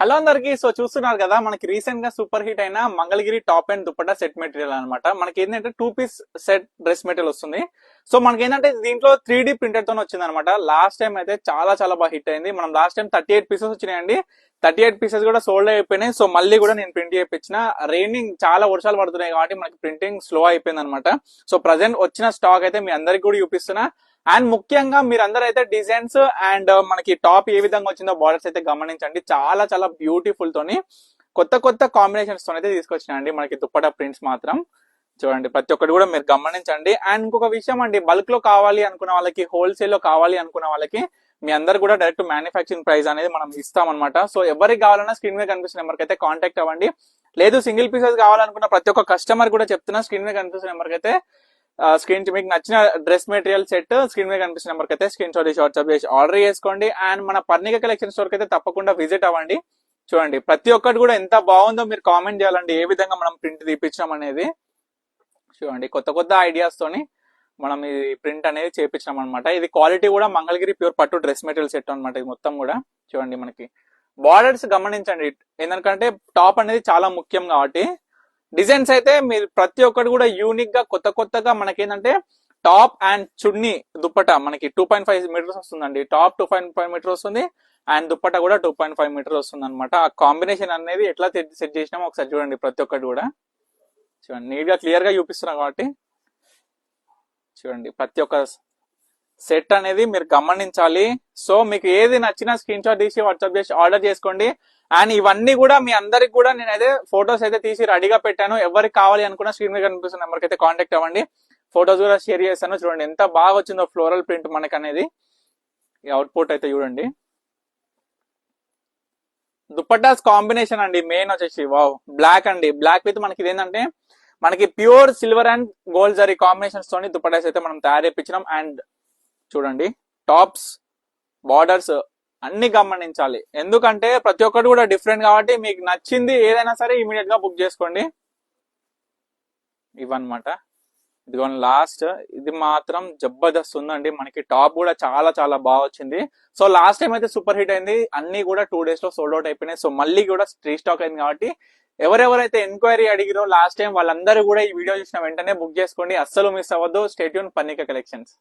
Hello అందరికి. So చూస్తున్నారు కదా మనకి రీసెంట్గా సూపర్ హిట్ అయిన Mangalagiri top and dupatta set material అనమాట మనకి ఏంటంటే two piece set dress material వస్తుంది. సో మనకి ఏంటంటే దీంట్లో త్రీ డి ప్రింటెడ్తో వచ్చింది అనమాట లాస్ట్ టైం అయితే చాలా చాలా బాగా హిట్ అయింది. మనం last time thirty eight pieces వచ్చినాయండి. థర్టీ ఎయిట్ పీసెస్ కూడా సోల్డ్ అయిపోయినాయి. సో మళ్ళీ కూడా నేను ప్రింట్ చేయించిన. రైనింగ్ చాలా వర్షాలు పడుతున్నాయి కాబట్టి మనకి ప్రింటింగ్ స్లో అయిపోయింది అనమాట సో ప్రజెంట్ వచ్చిన స్టాక్ అయితే మీ అందరికి కూడా చూపిస్తున్నా. అండ్ ముఖ్యంగా మీరు అందరూ అయితే డిజైన్స్ అండ్ మనకి టాప్ ఏ విధంగా వచ్చిందో బార్డర్స్ అయితే గమనించండి. చాలా చాలా బ్యూటిఫుల్ తోని కొత్త కొత్త కాంబినేషన్స్తో అయితే తీసుకొచ్చినాయండి మనకి దుప్పట ప్రింట్స్ మాత్రం. చూడండి ప్రతి ఒక్కటి కూడా మీరు గమనించండి. అండ్ ఇంకొక విషయం అండి బల్క్లో కావాలి అనుకున్న వాళ్ళకి హోల్సేల్లో కావాలి అనుకున్న వాళ్ళకి మీ అందరు కూడా డైరెక్ట్ మ్యానుఫ్యాక్చరింగ్ ప్రైస్ అనేది మనం ఇస్తాం అనమాట సో ఎవరికి కావాలన్నా స్క్రీన్ మీద కనిపిస్తున్న నెంబర్కి అయితే కాంటాక్ట్ అవ్వండి. లేదు సింగిల్ పీసెస్ కావాలనుకున్న ప్రతి ఒక్క కస్టమర్ కూడా చెప్తున్నా స్క్రీన్ మీద కనిపిస్తున్న నెంబర్కి అయితే స్క్రీన్ మీకు నచ్చిన డ్రెస్ మెటీరియల్ సెట్ స్క్రీన్ మీద కనిపిస్తున్న నెంబర్కి అయితే స్క్రీన్ షాట్ చేసి వాట్సాప్ చేసి ఆర్డర్ చేసుకోండి. అండ్ మన పర్ణిక కలెక్షన్ స్టోర్ అయితే తప్పకుండా విజిట్ అవ్వండి. చూడండి ప్రతి ఒక్కటి కూడా ఎంత బాగుందో మీరు కామెంట్ చేయాలండి. ఏ విధంగా మనం ప్రింట్ తీపించాం అనేది. చూడండి కొత్త కొత్త ఐడియాస్ తోని మనం ఈ ప్రింట్ అనేది చేపించాం అనమాట ఇది క్వాలిటీ కూడా మంగళగిరి ప్యూర్ పట్టు డ్రెస్ మెటీరియల్ సెట్ అనమాట ఇది మొత్తం కూడా. చూడండి మనకి. బార్డర్స్ గమనించండి. ఎందుకంటే టాప్ అనేది చాలా ముఖ్యం కాబట్టి డిజైన్స్ అయితే మీరు ప్రతి ఒక్కటి కూడా యూనిక్గా కొత్త కొత్తగా మనకి ఏంటంటే టాప్ అండ్ చున్నీ దుప్పట మనకి టూ పాయింట్ ఫైవ్ మీటర్స్ వస్తుందండి. Top two point five meter వస్తుంది. అండ్ దుప్పట కూడా టూ పాయింట్ ఫైవ్ మీటర్ వస్తుంది అనమాట ఆ కాంబినేషన్ అనేది ఎట్లా సెట్ చేసినామో ఒకసారి చూడండి ప్రతి ఒక్కటి కూడా. చూడండి నీట్గా క్లియర్గా చూపిస్తున్నాం కాబట్టి. చూడండి ప్రతి ఒక్క సెట్ అనేది మీరు గమనించాలి. సో మీకు ఏది నచ్చినా స్క్రీన్ షాట్ తీసి వాట్సాప్ చేసి ఆర్డర్ చేసుకోండి. అండ్ ఇవన్నీ కూడా మీ అందరికి కూడా నేనైతే ఫొటోస్ అయితే తీసి రెడీగా పెట్టాను. ఎవరికి కావాలి అనుకున్న స్క్రీన్ మీద కనిపిస్తున్న నెంబర్కి అయితే కాంటాక్ట్ అవ్వండి. ఫొటోస్ కూడా షేర్ చేస్తాను చూడండి ఎంత బాగా వచ్చిందో ఫ్లోరల్ ప్రింట్ మనకు అనేది ఈ అవుట్పుట్ అయితే చూడండి. దుప్పటాస్ కాంబినేషన్ అండి మెయిన్ వచ్చేసి. వావ్ బ్లాక్ అండి. బ్లాక్ విత్ మనకి ఇదేంటంటే మనకి pure silver and gold zari combinations తోని దుప్పటాస్ అయితే మనం తయారు చేయించినాం అండ్ చూడండి. టాప్స్ బార్డర్స్ అన్ని గమనించాలి. ఎందుకంటే ప్రతి ఒక్కటి కూడా డిఫరెంట్ కాబట్టి మీకు నచ్చింది ఏదైనా సరే ఇమీడియట్గా బుక్ చేసుకోండి. ఇవన్నమాట. ఇదిగోండి లాస్ట్ ఇది మాత్రం జబర్దస్త్ ఉందండి. మనకి టాప్ కూడా చాలా చాలా బాగా వచ్చింది. సో లాస్ట్ టైం అయితే సూపర్ హిట్ అయింది. అన్ని కూడా టూ డేస్లో సోల్డ్ అవుట్ అయిపోయినాయి. సో మళ్ళీ కూడా స్టాక్ అయింది కాబట్టి ఎవరెవరైతే ఎంక్వైరీ అడిగిరో లాస్ట్ టైం వాళ్ళందరూ కూడా ఈ వీడియో చూసిన వెంటనే బుక్ చేసుకోండి. అస్సలు మిస్ అవ్వద్దు. Stay tune పన్నిక collections